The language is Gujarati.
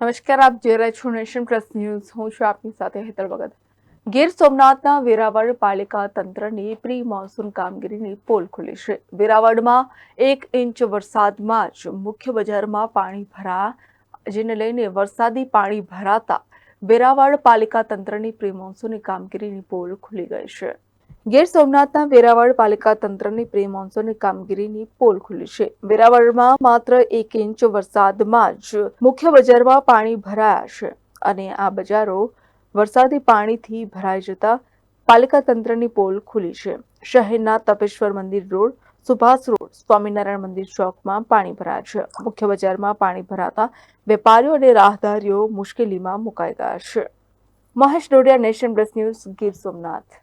નમસ્કાર, આપ જોઈ રહ્યા છો નેશન પ્લસ ન્યૂઝ. હું છું આપની સાથે હેતલ ભગત. ગીર સોમનાથના વેરાવળ પાલિકા તંત્રની પ્રી મોન્સૂન કામગીરીની પોલ ખુલી છે. વેરાવળમાં એક ઇંચ વરસાદમાં જ મુખ્ય બજારમાં પાણી ભરા જેને લઈને વરસાદી પાણી ભરાતા વેરાવળ પાલિકા તંત્રની પ્રી મોન્સૂનની કામગીરીની પોલ ખુલી ગઈ છે. ગીર સોમનાથના વેરાવળ પાલિકા તંત્રની પ્રી મોન્સૂનની કામગીરીની પોલ ખુલી છે. વેરાવળમાં માત્ર એક ઇંચ વરસાદમાં જ મુખ્ય બજારમાં પાણી ભરાયા છે અને આ બજારો વરસાદી પાણીથી ભરાઈ જતા પાલિકા તંત્રની પોલ ખુલી છે. શહેરના તપેશ્વર મંદિર રોડ, સુભાષ રોડ, સ્વામિનારાયણ મંદિર ચોકમાં પાણી ભરાયા છે. મુખ્ય બજારમાં પાણી ભરાતા વેપારીઓ અને રાહદારીઓ મુશ્કેલીમાં મુકાઈ ગયા છે. Mahesh Dodiya, Nation Plus News Gir Somnath.